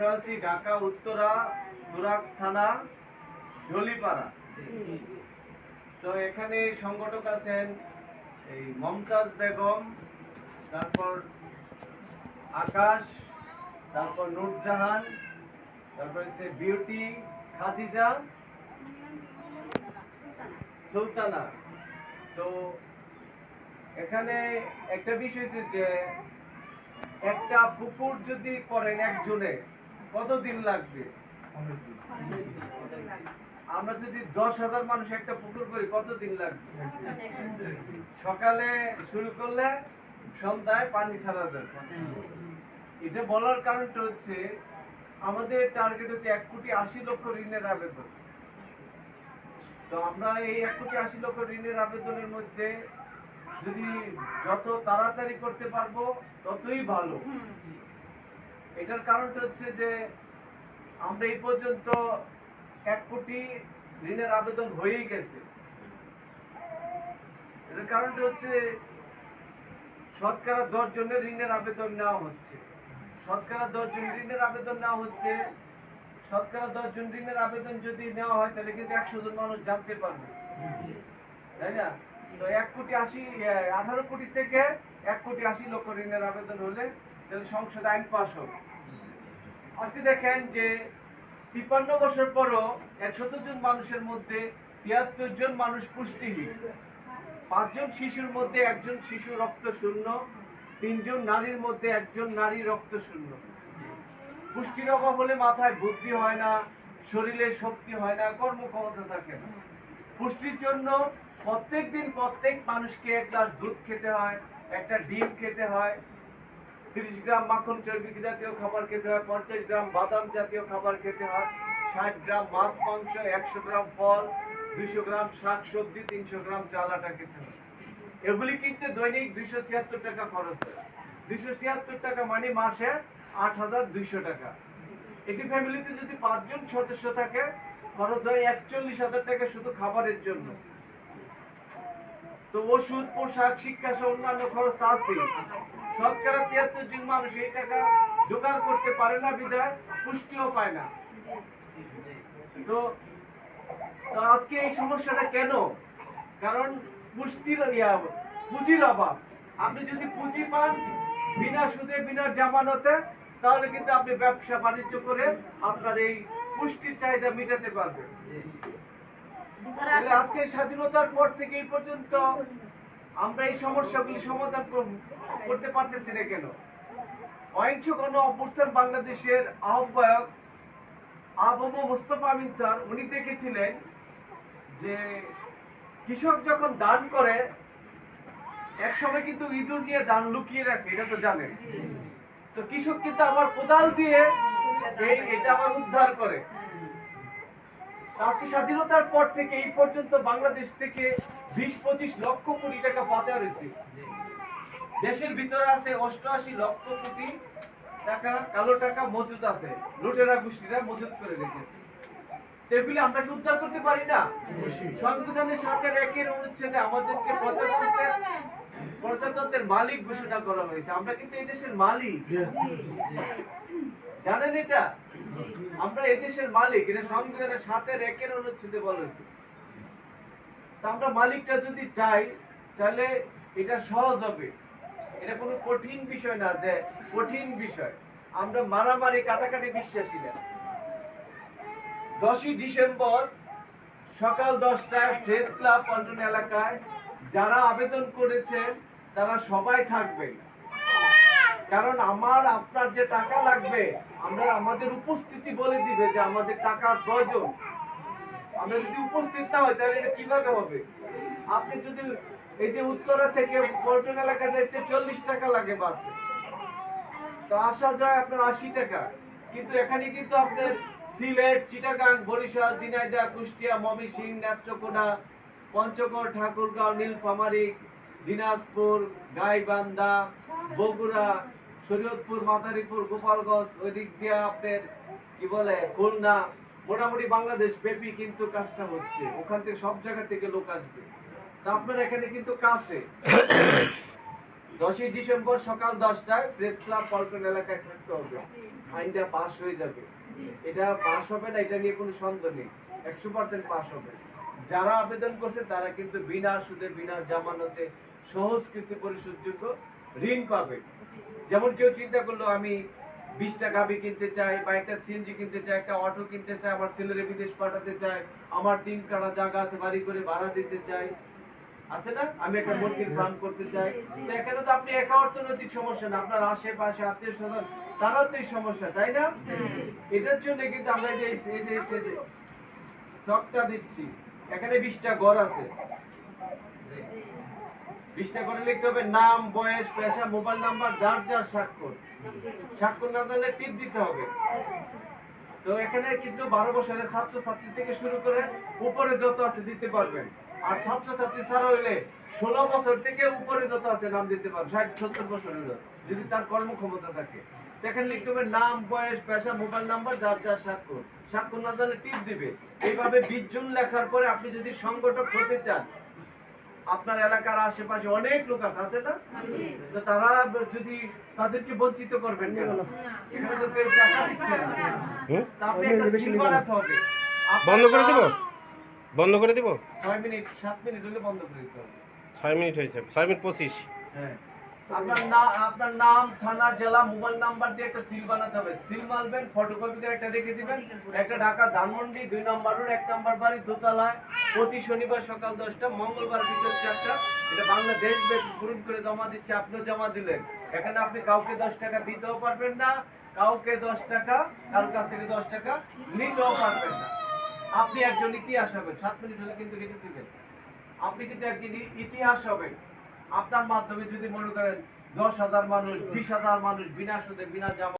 আমরা আছি ঢাকা, উত্তরা তুরাক থানা, ঢলিপাড়া। তো এখানে সংগঠক আছেন এই মমতাজ বেগম, তারপর আকাশ, তারপর নূরজাহান, তারপর হচ্ছে বিউটি, খাদিজা, সুলতানা। তো এখানে একটা বিষয় যে একটা পুকুর যদি করেন একজনে কতদিন লাগবে? আমরা যদি দশ হাজার মানুষ একটা পুকুর করি কতদিন লাগবে? সকালে শুরু করলে সন্ধ্যায় পানি ছাড়া যাবে এটা বলার কারণটা হচ্ছে আমাদের টার্গেট হচ্ছে এক কোটি আশি লক্ষ ঋণের আবেদন। তো আমরা এই এক কোটি আশি লক্ষ ঋণের আবেদনের মধ্যে যদি যত তাড়াতাড়ি করতে পারব ততই ভালো। এটার কারণটা হচ্ছে যে আমরা এই পর্যন্ত এক কোটি ঋণের আবেদন হয়েই গেছে। এটার কারণটা হচ্ছে শতকরা দশ জনের ঋণের আবেদন নেওয়া হচ্ছে। শতকরা দশ জন ঋণের আবেদন নেওয়া হচ্ছে। শতকরা দশ জন ঋণের আবেদন যদি নেওয়া হয়, তাহলে কিন্তু একশো জন মানুষ জানতে পারবে। তাই না? তো এক কোটি আশি আঠারো কোটি থেকে এক কোটি আশি লক্ষ ঋণের আবেদন হলে তাহলে সংসদ আইন পাশ হবে। আজকে দেখেন যে তিপ্পান্ন বছর পরও একশত জন মানুষের মধ্যে তিয়াত্তর জন মানুষ পুষ্টিহীন। পাঁচজন শিশুর মধ্যে একজন শিশু রক্ত শূন্য, তিনজন নারীর মধ্যে একজন নারী রক্ত শূন্য। পুষ্টির অভাব হলে মাথায় বুদ্ধি হয় না, শরীরে শক্তি হয় না, কর্মক্ষমতা থাকে না। পুষ্টির জন্য প্রত্যেক দিন প্রত্যেক মানুষকে এক গ্লাস দুধ খেতে হয়, একটা ডিম খেতে হয় তিরিশ গ্রাম মাখন চর্বি জাতীয় খাবার খেতে হয়, পঞ্চাশ গ্রাম বাদাম জাতীয় খাবার খেতে হয়, ষাট গ্রাম মাছ মাংস, একশো গ্রাম ফল, দুইশো গ্রাম শাক সবজি, তিনশো গ্রাম চাল আটা খেতে হয়। এগুলি কিনতে দৈনিক দুইশো ছিয়াত্তর টাকা খরচ হয়। দুইশো ছিয়াত্তর টাকা মানে মাসে আট হাজার দুইশো টাকা। একটি ফ্যামিলিতে যদি পাঁচজন সদস্য থাকে, খরচ হয় একচল্লিশ হাজার টাকা শুধু খাবারের জন্য। তো ওষুধ, পোশাক, শিক্ষা সহ অন্যান্য খরচ তো আছেই। শতকরা তিয়াত্তর জন মানুষ এই টাকা জোগাড় করতে পারে না বিধায় পুষ্টিও পায় না। তো তো আজকে এই সমস্যাটা কেন? কারণ পুষ্টির পুঁজির অভাব। আপনি যদি পুঁজি পান বিনা সুদে বিনা জামানতে তাহলে কিন্তু আপনি ব্যবসা বাণিজ্য করে আপনার এই পুষ্টির চাহিদা মেটাতে পারবেন। আজকে স্বাধীনতার পর থেকে এই পর্যন্ত আমরা এই সমস্যাগুলি সমাধান করতে পারতেছি না কেন? অহিংস গণ অভ্যুত্থান বাংলাদেশের আহ্বায়ক আবহাওয়া মুস্তফা আমিন স্যার, উনি দেখেছিলেন যে কৃষক যখন দান করে এক সময় কিন্তু ইঁদুর নিয়ে দান লুকিয়ে রাখে, এটা তো জানেন। তো কৃষক কিন্তু আবার কোদাল দিয়ে এটা আবার উদ্ধার করে। আজকে স্বাধীনতার পর থেকে এই পর্যন্ত বাংলাদেশ থেকে বিশ পঁচিশ লক্ষ কোটি টাকা পাচার হয়েছে। দেশের ভিতরে আছে অষ্টআশি লক্ষ কোটি টাকা কালো টাকা মজুদ আছে। লুটেরা গোষ্ঠীরা মজুদ করে রেখেছে। এগুলি আমরা কি উদ্ধার করতে পারি না? সংবিধানের সরকার একের অনুচ্ছেদে আমাদেরকে প্রজাতন্ত্রের প্রজাতন্ত্রের মালিক ঘোষণা করা হয়েছে। আমরা কিন্তু এই দেশের মালিক। জানেন এটা? আমরা এদেশের মালিক। এটা সংবিধানের সাথে একের অনুচ্ছেদে বলা হয়েছে। তা আমরা মালিকটা যদি চাই তাহলে এটা সহজ হবে। এটা কোনো কঠিন বিষয় না যে কঠিন বিষয়। আমরা মারামারি কাটাকাটি বিশ্বাসী না। দশই ডিসেম্বর সকাল দশটায় প্রেস ক্লাব পল্টন এলাকায় যারা আবেদন করেছেন তারা সবাই থাকবে। কারণ আমার, আপনার যে টাকা লাগবে, আমরা আমাদের উপস্থিতি বলে দিবে যে আমাদের টাকার প্রয়োজন। আমরা যদি উপস্থিত না হয়, তাহলে এটা কীভাবে হবে? আপনি যদি এই যে উত্তরা থেকে পল্টন এলাকা যাইতে চল্লিশ টাকা লাগে বাসে, তো আসা যায় আপনার আশি টাকা। কিন্তু এখানে কিন্তু আপনার সিলেট, চিটাগাং, বরিশাল, ঝিনাইদহ, কুষ্টিয়া, ময়মনসিংহ, নেত্রকোনা, পঞ্চগড়, ঠাকুরগাঁও, নীলফামারী দিনাজপুর, গাইবান্ধা, বগুড়া, শরীয়তপুর, মাদারীপুর, গোপালগঞ্জ ওই দিক দিয়ে আপনার কি বলে, খুলনা, মোটামুটি বাংলাদেশ ব্যাপী কিন্তু কাজটা হচ্ছে। ওখান থেকে সব জায়গা থেকে লোক আসবে। তা আপনার এখানে কিন্তু কাছে। দশই ডিসেম্বর সকাল দশটায় প্রেস ক্লাব, পল্টন এলাকায় থাকতে হবে। আইনটা পাশ হয়ে যাবে। এটা পাস হবে না, এটা নিয়ে কোনো সন্দেহ নেই। একশো পার্সেন্ট পাস হবে। যারা আবেদন করছে, তারা কিন্তু বিনা সুদে, বিনা জামানতে সহজ কিস্তি পরিশোধযোগ্য ঋণ পাবে। যেমন কেউ চিন্তা করল, আমি বিশটা গাবি কিনতে চাই বা একটা সিএনজি কিনতে চাই, একটা অটো কিনতে চাই, আমার ছেলেরে বিদেশ পাঠাতে চাই, আমার তিন কাটা জায়গা আছে, বাড়ি করে ভাড়া দিতে চাই। আছে না? আমি একটা করতে চাই। এখানে তো আপনি একা অর্থনৈতিক সমস্যা না, আপনার আশেপাশে আত্মীয় স্বজন, তারাও তো এই সমস্যা, তাই না? এটার জন্য কিন্তু আমরা যে যে চকটা দিচ্ছি। এখানে বিশটা ঘর আছে। বিশটা করে লিখতে হবে নাম, বয়স, পেশা, মোবাইল নাম্বার, যার যার স্বাক্ষর। স্বাক্ষর না জানলে টিপ দিতে হবে। তো এখানে কিন্তু বারো বছরের ছাত্র ছাত্রী থেকে শুরু করে উপরে যত আছে দিতে পারবেন। আর ছাত্র ছাত্রী ছাড়া হইলে ষোলো বছর থেকে উপরে যত আছে নাম দিতে পারবেন, ষাট, সত্তর বছরের যদি তার কর্মক্ষমতা থাকে। এখানে লিখতে হবে নাম, বয়স, পেশা, মোবাইল নাম্বার, যার যার স্বাক্ষর। স্বাক্ষর না জানলে টিপ দিবে। এইভাবে বিশ লেখার পরে আপনি যদি সংগঠক হতে চান আপনার এলাকার আশেপাশে অনেক লোক আছে না তারা যদি তাদেরকে বঞ্চিত করবেন কেন? এখানে তো কেউ টাকা দিচ্ছে না। আপনি একটা সিল বানাতে হবে। বন্ধ করে দিব? বন্ধ করে দিব? ছয় মিনিট সাত মিনিট হলে বন্ধ করে দিতে হবে। ছয় মিনিট হয়েছে। ছয় মিনিট পঁচিশ। হ্যাঁ। আপনার নাম আপনার নাম থানা জেলা মোবাইল নাম্বার দিয়ে একটা সিল বানাতে হবে। সিল মারবেন ফটোকপি করে একটা রেখে দিবেন। একটা ঢাকা ধানমন্ডি দুই নম্বর রোড এক নম্বর বাড়ি দোতলায়। প্রতি শনিবার সকাল দশটা, মঙ্গলবার বিকেল চারটা। এটা বাংলাদেশ পূরণ করে জমা দিচ্ছে, আপনিও জমা দিলেন। এখানে আপনি কাউকে দশ টাকা দিতেও পারবেন না, কাউকে দশ টাকা, কার কাছ থেকে দশ টাকা নিতেও পারবেন না। আপনি একজন ইতিহাস হবেন, সাত মিনিট হলে কিন্তু রেখে দিবেন। আপনি কিন্তু একদিন ই- ইতিহাস হবেন। আপনার মাধ্যমে যদি মনে করেন দশ হাজার মানুষ, বিশ হাজার মানুষ বিনা সুদে বিনা জামা